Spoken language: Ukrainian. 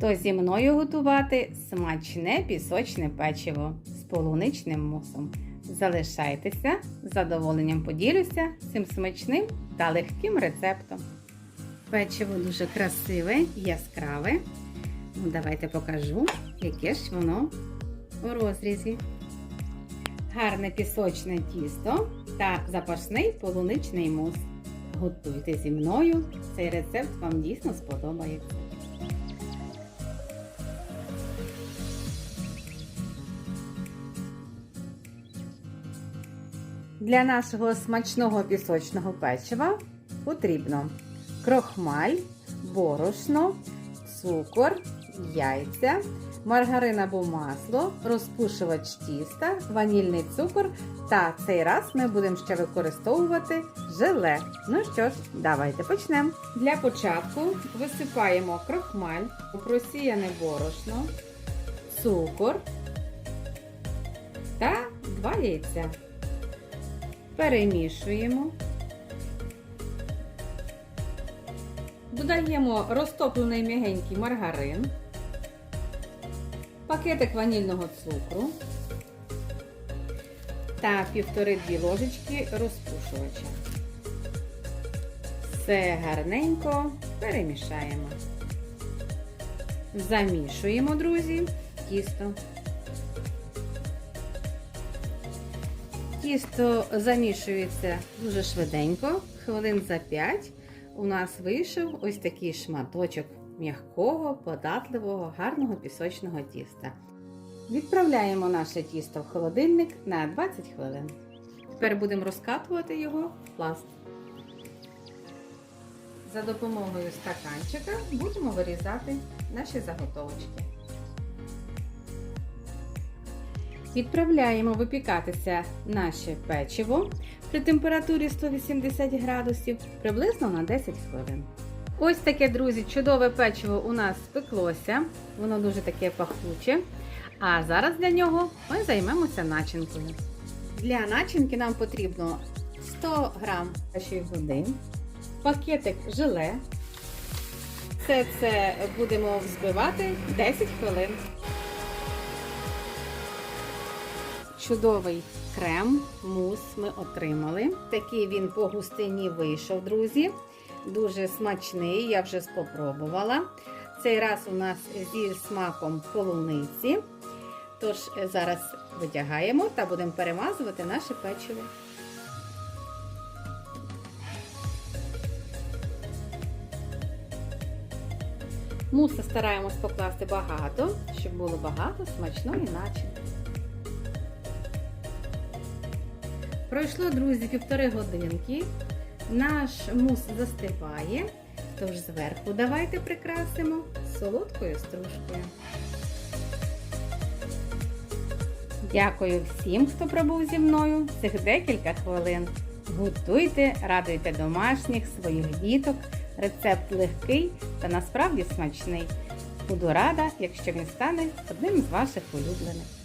то зі мною готувати смачне пісочне печиво з полуничним мусом. Залишайтеся, з задоволенням поділюся цим смачним та легким рецептом. Печиво дуже красиве яскраве. Ну, давайте покажу, яке ж воно у розрізі. Гарне пісочне тісто та запашний полуничний мус. Готуйте зі мною, цей рецепт вам дійсно сподобається. Для нашого смачного пісочного печива потрібно крохмаль, борошно, цукор, яйця, маргарин або масло, розпушувач тіста, ванільний цукор та цей раз ми будемо ще використовувати желе. Ну що ж, давайте почнемо. Для початку висипаємо крохмаль, просіяне борошно, цукор та два яйця. Перемішуємо. Додаємо розтоплений м'ягенький маргарин, пакетик ванільного цукру та півтори-дві ложечки розпушувача. Все гарненько перемішаємо. Замішуємо, друзі, тісто. Тісто замішується дуже швиденько, хвилин за 5 у нас вийшов ось такий шматочок м'якого, податливого, гарного пісочного тіста. Відправляємо наше тісто в холодильник на 20 хвилин. Тепер будемо розкатувати його в пласт. За допомогою стаканчика будемо вирізати наші заготовочки. Відправляємо випікатися наше печиво при температурі 180 градусів приблизно на 10 хвилин. Ось таке, друзі, чудове печиво у нас спеклося, воно дуже таке пахуче. А зараз для нього ми займемося начинкою. Для начинки нам потрібно 100 г нашої води, пакетик желе. Все це будемо взбивати 10 хвилин. Чудовий крем, мус ми отримали. Такий він по густині вийшов, друзі. Дуже смачний, я вже спробувала. Цей раз у нас зі смаком полуниці. Тож зараз витягаємо та будемо перемазувати наше печиво. Муса стараємось покласти багато, щоб було багато смачної начинки. Пройшло, друзі, півтори годинки. Наш мус застиває, тож зверху давайте прикрасимо солодкою стружкою. Дякую всім, хто пробув зі мною цих декілька хвилин. Готуйте, радуйте домашніх, своїх діток. Рецепт легкий та насправді смачний. Буду рада, якщо він стане одним з ваших улюблених.